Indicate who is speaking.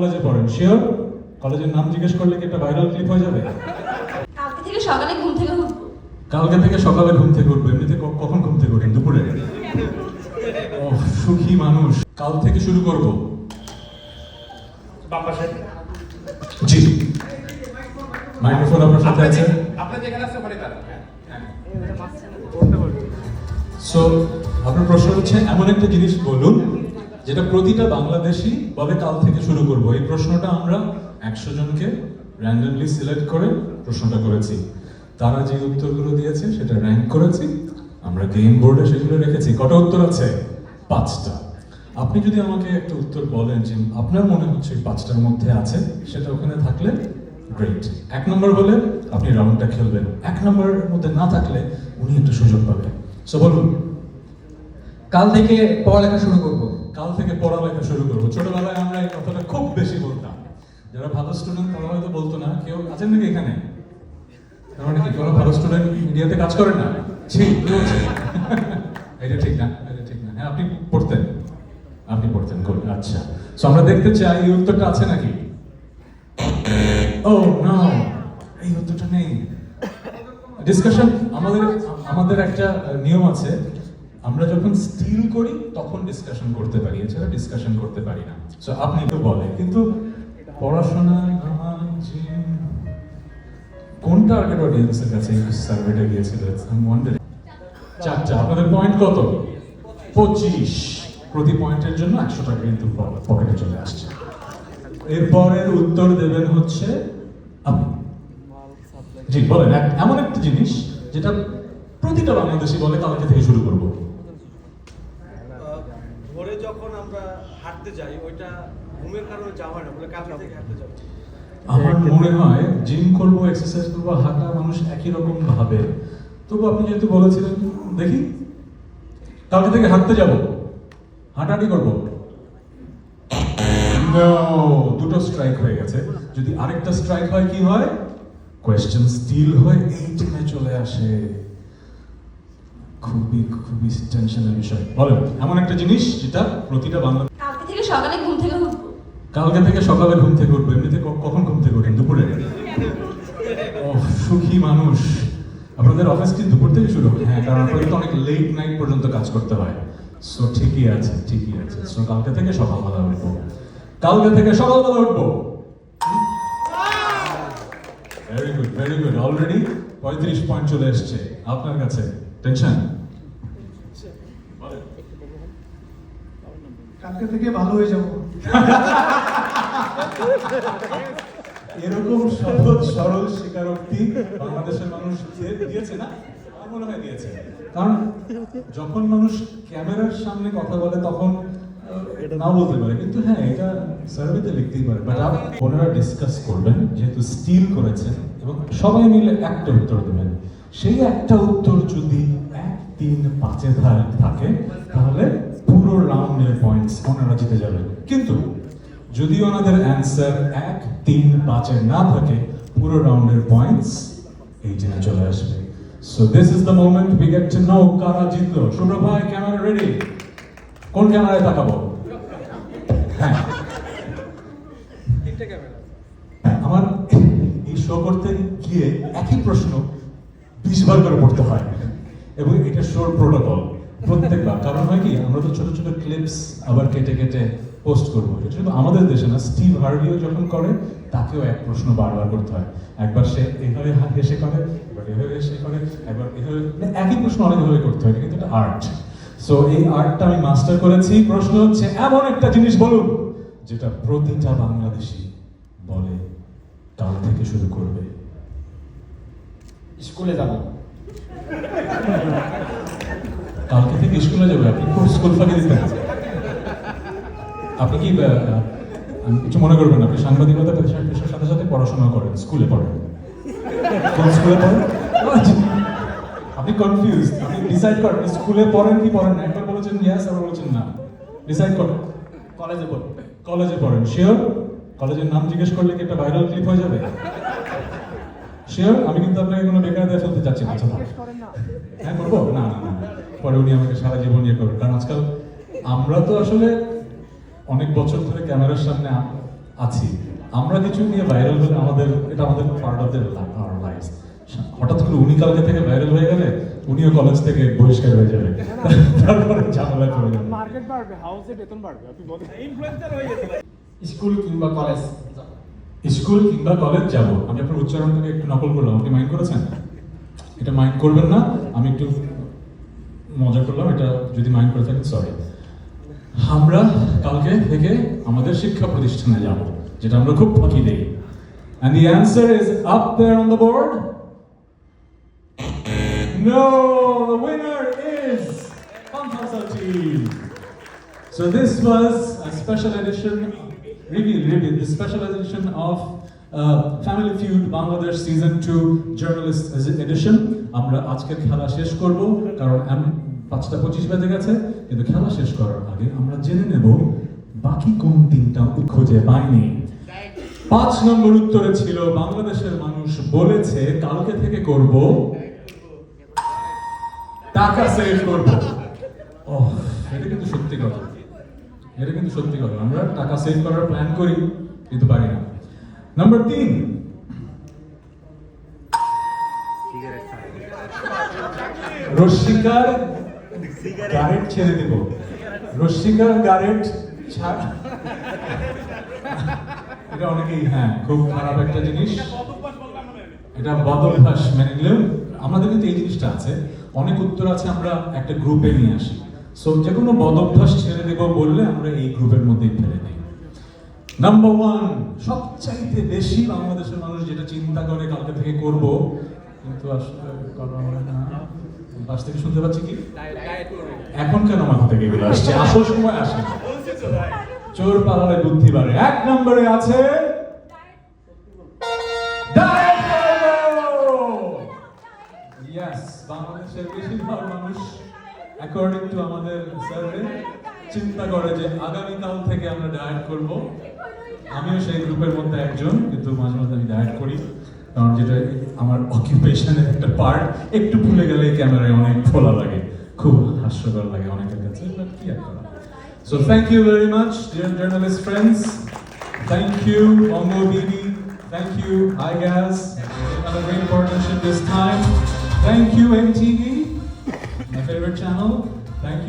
Speaker 1: কলেজে পড়েন। শিওর কলেজের নাম জিজ্ঞেস করলে কি একটা ভাইরাল ক্লিপ হয়ে যাবে?
Speaker 2: কালকে থেকে সকালে ঘুম থেকে উঠবো।
Speaker 1: কালকে থেকে সকালে ঘুম থেকে উঠবে এমনিতে কখন ঘুম থেকে উঠেন? দুপুরে? ও সুখী মানুষ। কাল থেকে শুরু করব। জি। মাইক্রোফোন আপনার সাথে আছে?
Speaker 3: দাঁড়ান হ্যাঁ?
Speaker 1: সো আপনার প্রশ্ন হচ্ছে এমন একটা জিনিস বলুন যেটা প্রতিটা বাংলাদেশি বলে কাল থেকে শুরু করব? এই প্রশ্নটা আমরা একশো জনকে র্যান্ডমলি সিলেক্ট করে প্রশ্নটা করেছি। তারা যে উত্তরগুলো দিয়েছে সেটা র্যাঙ্ক করেছি। আমরা গেম বোর্ডে সেগুলো রেখেছি। কটা উত্তর আছে? পাঁচটা। আপনি যদি আমাকে একটা উত্তর বলেন যে আপনার মনে হচ্ছে পাঁচটার মধ্যে আছে, সেটা ওখানে থাকলে গ্রেট এক নম্বর হলে আপনি রাউন্ডটা খেলবেন। এক নম্বরের মধ্যে না থাকলে উনি একটা সুযোগ পাবেন। সো বলুন।
Speaker 4: কাল থেকে পড়ালেখা শুরু করব।
Speaker 1: কাল থেকে পড়ালেখা শুরু করব। ছোটবেলায় আমরা এই কথাটা খুব বেশি বলতাম। যারা ভালো স্টুডেন্ট তারা হয়তো বলতো না, কেউ আছেন নাকি এখানে? মানে কি, কোনো ভালো স্টুডেন্ট মিডিয়াতে কাজ করেন না? এটা ঠিক না, এটা ঠিক না। হ্যাঁ আপনি পড়তেন। আপনি পড়তেন গুড আচ্ছা। সো আমরা দেখতে চাই, এই উত্তরটা আছে নাকি? ও না এই উত্তরটা নেই। ডিসকাশন আমাদের আমাদের একটা নিয়ম আছে আমরা যখন স্টিল করি, তখন ডিসকাশন করতে পারি। এছাড়া ডিসকাশন করতে পারি না। সো আপনি তো বলে কিন্তু পড়াশোনা আমার কোন টার্গেট অডিয়েন্সের কাছে সার্ভেটা গিয়েছিল? চারটা। আপনাদের পয়েন্ট কত? পঁচিশ। প্রতি পয়েন্টের জন্য একশো টাকা কিন্তু পকেটে চলে আসছে। এরপরের উত্তর দেবেন হচ্ছে আপনি। জি, বলেন এমন একটা জিনিস যেটা প্রতিটা বাংলাদেশি বলে কালকে থেকে শুরু করব।
Speaker 5: যখন আমরা হাঁটতে যাই, ওইটা ঘুমের কারণে যাওয়া না, বলে থেকে হাঁটতে যাব।
Speaker 1: আমার মনে হয় জিম করব এক্সারসাইজ হাঁটা মানুষ একই রকম ভাবে। তবু আপনি যেহেতু বলেছিলেন, দেখি, কালকে থেকে হাঁটতে যাব। হাঁটাহাঁটি করব। দুটো স্ট্রাইক হয়ে গেছে। যদি আরেকটা স্ট্রাইক হয়, কি হয়? কোয়েশ্চেন স্টিল হয়ে এই টিমে চলে আসে। খুবই খুবই টেনশনের বিষয়। বলেন এমন একটা জিনিস যেটা প্রতিটা বাংলা
Speaker 2: কালকে থেকে সকালে ঘুম থেকে উঠবো।
Speaker 1: কালকে থেকে সকালে ঘুম থেকে উঠবে এমনিতে কখন ঘুম থেকে উঠেন? দুপুরে? ও সুখী মানুষ। আপনাদের অফিস কি দুপুর থেকে শুরু হয়? হ্যাঁ কারণ আপনাদের তো অনেক লেট নাইট পর্যন্ত কাজ করতে হয়। সো ঠিকই আছে ঠিকই আছে। সো কালকে থেকে সকালবেলা উঠবো। কালকে থেকে সকালবেলা উঠবো। Very good very good already পঁয়ত্রিশ পয়েন্ট চলে এসছে। আপনার কাছে? টেনশন
Speaker 6: কালকে থেকে ভালো হয়ে যাব।
Speaker 1: এরকম সহজ সরল স্বীকারোক্তি বাংলাদেশের মানুষ দিয়েছে না? মনে হয় দিয়েছে। কারণ যখন মানুষ ক্যামেরার সামনে কথা বলে তখন নাও বলতে পারে। কিন্তু হ্যাঁ এটা সার্ভেতে লিখতেই পারে। বাট ওনারা ডিসকাস করবেন যেহেতু স্টিল করেছেন এবং সবাই মিলে একটা উত্তর দেবেন। সেই একটা উত্তর যদি এক তিন পাঁচে থাকে তাহলে পুরো রাউন্ডের পয়েন্টস ওনারা জিতে যাবেন। কিন্তু যদি ওনাদের অ্যান্সার এক তিন পাঁচের না থাকে পুরো রাউন্ডের পয়েন্টস এই জন্য চলে আসবে। So this is the moment we get to know কারা জিতলো। শুভ্র ভাই ক্যামেরা রেডি কোন ক্যামেরায় তাকাবো? হ্যাঁ।
Speaker 5: ক্যামেরা
Speaker 1: আমার এই শো করতে গিয়ে একই প্রশ্ন বিশ বার করে পড়তে হয়। এবং এটা শোর প্রোটোকল প্রত্যেকবার। কারণ হয় কি, আমরা তো ছোট ছোট ক্লিপস আবার কেটে কেটে পোস্ট করব। এটা আমাদের দেশে না। স্টিভ হার্ভিও যখন করে, তাকেও এক প্রশ্ন বারবার করতে হয়। একবার সে এভাবে হেসে করে, একবার এভাবে হেসে করে, একবার এভাবে মানে একই প্রশ্ন অনেকভাবে করতে হয়। এটা কিন্তু একটা আর্ট সো এই আর্টটা আমি মাস্টার করেছি। প্রশ্ন হচ্ছে, এমন একটা জিনিস বলুন, যেটা প্রতিটা বাংলাদেশি বলে কাল থেকে শুরু করবে।
Speaker 4: স্কুলে যাব।
Speaker 1: কালকে থেকে স্কুলে যাবে আপনি খুব স্কুল ফাঁকি দিতেন আপনি কি কিছু মনে করবেন আপনি সাংবাদিকতা পেশার পেশার সাথে সাথে পড়াশোনা করেন স্কুলে পড়েন। কোন স্কুলে পড়েন। আপনি কনফিউজ আপনি ডিসাইড করেন স্কুলে পড়েন কি পড়েন না? একবার বলেছেন ইয়েস আবার বলেছেন না। ডিসাইড করেন।
Speaker 4: কলেজে পড়ব
Speaker 1: কলেজে পড়েন। শিওর কলেজের নাম জিজ্ঞেস করলে কি একটা ভাইরাল ক্লিপ হয়ে যাবে? শিওর আমি কিন্তু আপনাকে কোনো বেকার দিয়ে ফেলতে চাচ্ছি না হ্যাঁ করব? না না না পরে উনি আমাকে সারা জীবন ইয়ে করবেন কারণ আজকাল আমরা তো আসলে অনেক বছর ধরে ক্যামেরার সামনে আছি। আমরা কিছু নিয়ে ভাইরাল হলে আমাদের এটা আমাদের পার্ট অফ দ্য লাইফ হঠাৎ করে উনি কালকে থেকে ভাইরাল হয়ে গেলে উনিও কলেজ থেকে বহিষ্কার হয়ে যাবে। তারপরে ঝামেলা করে যাবে।
Speaker 6: মার্কেট বাড়বে হাউসে বেতন বাড়বে আপনি বলেন।
Speaker 5: ইনফ্লুয়েন্সার হয়ে গেছে
Speaker 6: স্কুল কিংবা কলেজ
Speaker 1: স্কুল কিংবা কলেজ যাব। আমি আপনার উচ্চারণটাকে একটু নকল করলাম। আপনি মাইন্ড করেছেন? এটা মাইন্ড করবেন না। আমি একটু মজা করলাম। এটা যদি মাইন্ড করে থাকেন সরি আমরা কালকে থেকে আমাদের শিক্ষা প্রতিষ্ঠানে যাব যেটা আমরা খুব ফাঁকি দেই। And the answer is up there on the board. No, the winner is Fantasati. So this was a special edition, really, really, the special edition of uh, Family Feud Bangladesh Season 2 Journalist Edition. আমরা আজকের খেলা শেষ করব কারণ পাঁচটা পঁচিশ বেজে গেছে কিন্তু খেলা শেষ করার আগে আমরা জেনে নেব বাকি কোন তিনটা খুঁজে পাইনি। পাঁচ নম্বর উত্তরে ছিল বাংলাদেশের মানুষ বলেছে কালকে থেকে করব। টাকা সেভ করব। ও এটা কিন্তু সত্যি কথা। এটা কিন্তু সত্যি কথা। আমরা টাকা সেভ করার প্ল্যান করি, কিন্তু পারি না। নাম্বার তিন। রশ্মিকার গারেট ছেড়ে দেব। রশ্মিকার গারেট এটা অনেকেই হ্যাঁ খুব খারাপ একটা জিনিস। এটা বদভ্যাস মেনে নিলেও আমাদের কিন্তু এই জিনিসটা আছে। অনেক উত্তর আছে, আমরা একটা গ্রুপে নিয়ে আসি। সো যে কোনো বদভ্যাস ছেড়ে দেব বললে আমরা এই গ্রুপের মধ্যেই ফেলে দিই। নাম্বার ওয়ান সবচাইতে বেশি বাংলাদেশের মানুষ যেটা চিন্তা করে কালকে থেকে করব, কিন্তু আসলে করা হয় না। পাশ থেকে শুনতে পাচ্ছি কি? এখন কেন মাথা থেকে এগুলো আসছে? আসল সময় আসে। চোর পালালে বুদ্ধি বাড়ে। এক নম্বরে আছে বাংলাদেশের বেশিরভাগ মানুষ অ্যাকর্ডিং টু আমাদের সার্ভে চিন্তা করে যে আগামীকাল থেকে আমরা ডায়েট করব আমিও সেই গ্রুপের মধ্যে একজন কিন্তু মাঝে মাঝে আমি ডায়েট করি কারণ যেটা আমার অকুপেশনের একটা পার্ট একটু ভুলে গেলে ক্যামেরায় অনেক ফোলা লাগে খুব হাস্যকর লাগে অনেকের কাছে কি আর করা So thank you very much, dear journalist friends. Thank you, Bongo Bibi. Thank you, iGas. Another great partnership this time. Thank favorite channel. Thank you.